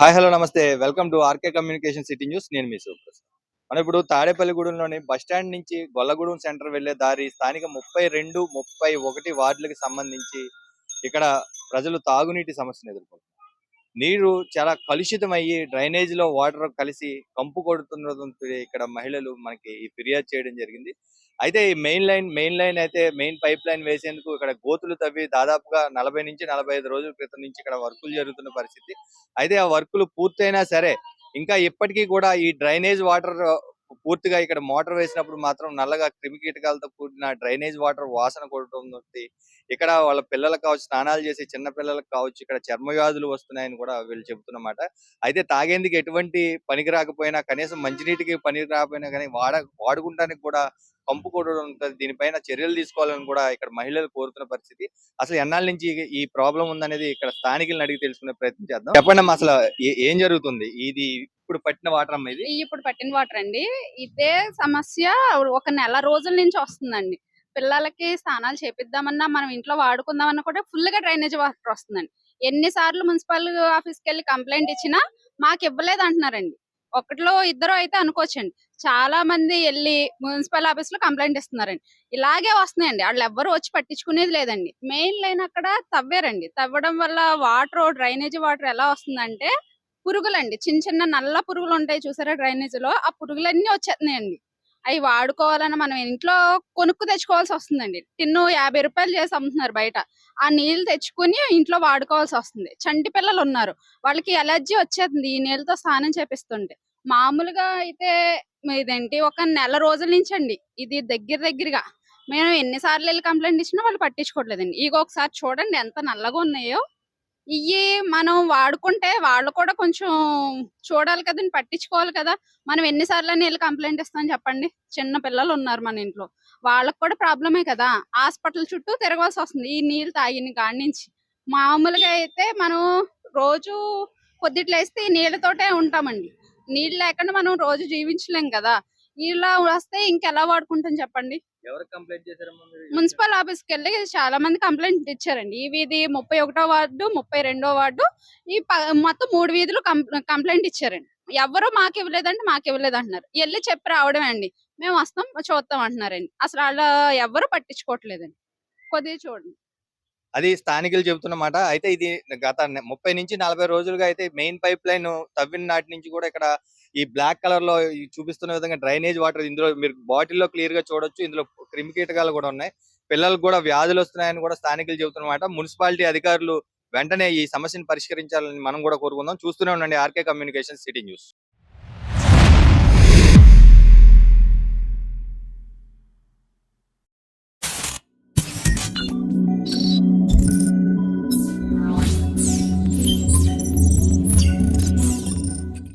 Hi hello నమస్తే. Welcome to RK communication city news. నేను మీ శివప్రసాద్ మనం ఇప్పుడు తాడేపల్లిగూడెంలోని బస్ స్టాండ్ నుంచి గొల్లగూడెం సెంటర్ వెళ్ళే దారి స్థానిక ముప్పై రెండు ముప్పై ఒకటి వార్డులకు సంబంధించి ఇక్కడ ప్రజలు తాగునీటి సమస్యను ఎదుర్కొంటున్నారు. నీరు చాలా కలుషితమయ్యి డ్రైనేజ్లో వాటర్ కలిసి కంపు కొడుతున్నదంతో ఇక్కడ మహిళలు మనకి ఫిర్యాదు చేయడం జరిగింది. అయితే ఈ మెయిన్ లైన్ మెయిన్ లైన్ అయితే మెయిన్ పైప్ లైన్ వేసేందుకు ఇక్కడ గోతులు తవ్వి దాదాపుగా నలభై నుంచి నలభై ఐదు రోజుల క్రితం నుంచి ఇక్కడ వర్కులు జరుగుతున్న పరిస్థితి. అయితే ఆ వర్కులు పూర్తయినా సరే ఇంకా ఇప్పటికీ కూడా ఈ డ్రైనేజ్ వాటర్ పూర్తిగా ఇక్కడ మోటార్ వేసినప్పుడు మాత్రం నల్లగా క్రిమి కీటకాలతో కూడిన డ్రైనేజ్ వాటర్ వాసన కొట్టడం ఇక్కడ వాళ్ళ పిల్లలకు కావచ్చు స్నానాలు చేసే చిన్న పిల్లలకు కావచ్చు ఇక్కడ చర్మ వ్యాధులు వస్తున్నాయని కూడా వీళ్ళు చెబుతున్నమాట. అయితే తాగేందుకు ఎటువంటి పనికి రాకపోయినా కనీసం మంచినీటికి పనికి రాకపోయినా కానీ వాడ వాడుకుంటానికి కూడా కంపు కూడా ఉంటుంది దీనిపైన చర్యలు తీసుకోవాలని కూడా ఇక్కడ మహిళలు కోరుతున్న పరిస్థితి. అసలు ఎన్నాళ్ళ నుంచి ఈ- ప్రాబ్లం ఉందనేది ఇక్కడ స్థానికులను అడిగి తెలుసుకునే ప్రయత్నం చేద్దాం. చెప్పండి అసలు ఏం జరుగుతుంది? ఇది ఇప్పుడు పట్టిన వాటర్ అమ్మ ఇది? ఇప్పుడు పట్టిన వాటర్ అండి. ఇదే సమస్య ఒక నెల రోజుల నుంచి వస్తుందండి. పిల్లలకి స్నానాలు చేపిద్దామన్నా మనం ఇంట్లో వాడుకుందామన్నా కూడా ఫుల్గా డ్రైనేజ్ వాటర్ వస్తుందండి. ఎన్నిసార్లు మున్సిపల్ ఆఫీస్కి వెళ్ళి కంప్లైంట్ ఇచ్చినా మాకు ఇవ్వలేదు అంటున్నారండి ఒకటిలో ఇద్దరు అయితే అనుకోవచ్చండి. చాలా మంది వెళ్ళి మున్సిపల్ ఆఫీస్లో కంప్లైంట్ ఇస్తున్నారండి. ఇలాగే వస్తున్నాయండి. వాళ్ళు ఎవ్వరు వచ్చి పట్టించుకునేది లేదండి. మెయిన్ లైన్ అక్కడ తవ్వారండి. తవ్వడం వల్ల వాటర్ డ్రైనేజ్ వాటర్ ఎలా వస్తుందంటే పురుగులండి. చిన్న చిన్న నల్ల పురుగులు ఉంటాయి చూసారా డ్రైనేజ్లో ఆ పురుగులన్నీ వచ్చేస్తున్నాయండి అవి వాడుకోవాలని మనం ఇంట్లో కొనుక్కు తెచ్చుకోవాల్సి వస్తుందండి. టిన్ను యాభై రూపాయలు చేసి అమ్ముతున్నారు బయట. ఆ నీళ్ళు తెచ్చుకుని ఇంట్లో వాడుకోవాల్సి వస్తుంది. చంటి పిల్లలు ఉన్నారు వాళ్ళకి ఎలర్జీ వచ్చేస్తుంది ఈ నీళ్ళతో స్నానం చేపిస్తుంటే. మామూలుగా అయితే ఇదేంటి? ఒక నెల రోజుల నుంచి అండి ఇది దగ్గర దగ్గరగా. మేము ఎన్నిసార్లు వెళ్ళి కంప్లైంట్ ఇచ్చినా వాళ్ళు పట్టించుకోవట్లేదండి. ఇక ఒకసారి చూడండి ఎంత నల్లగా ఉన్నాయో. ఇవి మనం వాడుకుంటే వాళ్ళు కూడా కొంచెం చూడాలి కదండి పట్టించుకోవాలి కదా. మనం ఎన్నిసార్లు వెళ్ళి కంప్లైంట్ ఇస్తాం చెప్పండి. చిన్న పిల్లలు ఉన్నారు మన ఇంట్లో. వాళ్ళకి కూడా ప్రాబ్లమే కదా. హాస్పిటల్ చుట్టూ తిరగాల్సి వస్తుంది. ఈ నీళ్ళు తాగిన కాడి నుంచి. మామూలుగా అయితే మనం రోజు పొద్దుట్లు వేస్తే ఈ నీళ్ళతోటే ఉంటామండి. నీళ్ళు లేకుండా మనం రోజు జీవించలేం కదా. ఇలా వస్తే ఇంకెలా వాడుకుంటాం చెప్పండి? ఎవరికి కంప్లైంట్ చేశారమ్మా మీరు? మున్సిపల్ ఆఫీస్కి వెళ్ళి చాలా మంది కంప్లైంట్ ఇచ్చారండి. ఈ వీధి ముప్పై ఒకటో వార్డు ముప్పై రెండో వార్డు ఈ ప- మొత్తం మూడు వీధులు కం- కంప్లైంట్ ఇచ్చారండి. ఎవరు మాకు ఇవ్వలేదంటే మాకు ఇవ్వలేదు అంటున్నారు వెళ్ళి చెప్పి రావడమే అండి. మేము వస్తాం చూస్తాం అంటున్నారండి. అసలు వాళ్ళ ఎవరు పట్టించుకోవట్లేదండి. కొద్దిగా చూడండి. అది స్థానికులు చెబుతున్న మాట. అయితే ఇది గత నె- ముప్పై నుంచి నలభై రోజులుగా అయితే మెయిన్ పైప్ లైన్ తవ్విన నాటి నుంచి కూడా ఇక్కడ ఈ బ్లాక్ కలర్లో చూపిస్తున్న విధంగా డ్రైనేజ్ వాటర్ ఇందులో మీరు బాటిల్లో క్లియర్గా చూడొచ్చు. ఇందులో క్రిమి కీటకాలు కూడా ఉన్నాయి. పిల్లలకు కూడా వ్యాధులు వస్తున్నాయని కూడా స్థానికులు చెబుతున్నమాట. మున్సిపాలిటీ అధికారులు వెంటనే ఈ సమస్యను పరిష్కరించాలని మనం కూడా కోరుకుందాం. చూస్తూనే ఉండండి ఆర్కే కమ్యూనికేషన్ సిటీ న్యూస్.